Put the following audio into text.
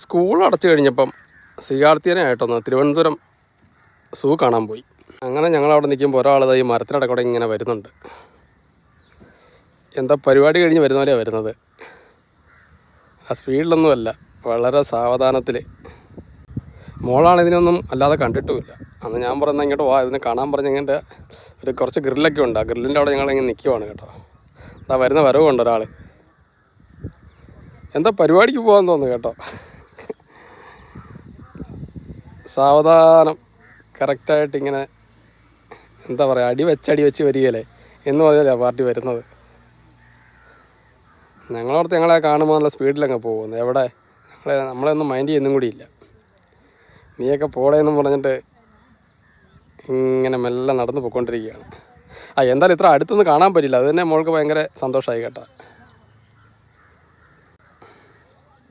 School അടച്ചു കഴിഞ്ഞപ്പം സ്വീകാർത്ഥ്യനായിട്ടൊന്ന് തിരുവനന്തപുരം സൂ കാണാൻ പോയി. അങ്ങനെ ഞങ്ങൾ അവിടെ നിൽക്കുമ്പോൾ ഒരാളത് ഈ മരത്തിനടക്കൂടെ ഇങ്ങനെ വരുന്നുണ്ട്. എന്താ പരിപാടി കഴിഞ്ഞ് വരുന്ന പോലെയാണ് വരുന്നത്? ആ സ്പീഡിലൊന്നുമല്ല വളരെ സാവധാനത്തിൽ മോളാണ് ഇതിനൊന്നും അല്ലാതെ കണ്ടിട്ടുമില്ല. അന്ന് ഞാൻ പറയുന്നത് ഇങ്ങോട്ട് വാ ഇതിനെ കാണാൻ പറഞ്ഞ് ഇങ്ങനെ ഒരു കുറച്ച് ഗ്രില്ലൊക്കെ ഉണ്ട്. ആ ഗ്രില്ലിന്റെ അവിടെ ഞങ്ങൾ ഇങ്ങനെ നിൽക്കുവാണ് കേട്ടോ. അതാ വരുന്ന വരവുണ്ട് ഒരാൾ എന്താ പരിപാടിക്ക് പോകാൻ തോന്നുന്നു കേട്ടോ? സാവധാനം. കറക്റ്റായിട്ട് ഇങ്ങനെ എന്താ പറയുക അടി വെച്ച് അടി വെച്ച് വരികയല്ലേ? എന്ന് പറഞ്ഞാലേ പാർട്ടി വരുന്നത്. ഞങ്ങളോടത്ത് ഞങ്ങളെ കാണുമ്പോൾ നല്ല സ്പീഡിലങ്ങ് പോകുന്നു. എവിടെ? ഞങ്ങളെ നമ്മളെയൊന്നും മൈൻഡ് ചെയ്യുന്നും കൂടിയില്ല നീയൊക്കെ പോടേന്നും പറഞ്ഞിട്ട് ഇങ്ങനെ മെല്ലെ നടന്നു പോയിക്കൊണ്ടിരിക്കുകയാണ്. ആ എന്തായാലും ഇത്ര അടുത്തുനിന്ന് കാണാൻ പറ്റില്ല. അത് തന്നെ മോൾക്ക് ഭയങ്കര സന്തോഷമായി കേട്ടോ.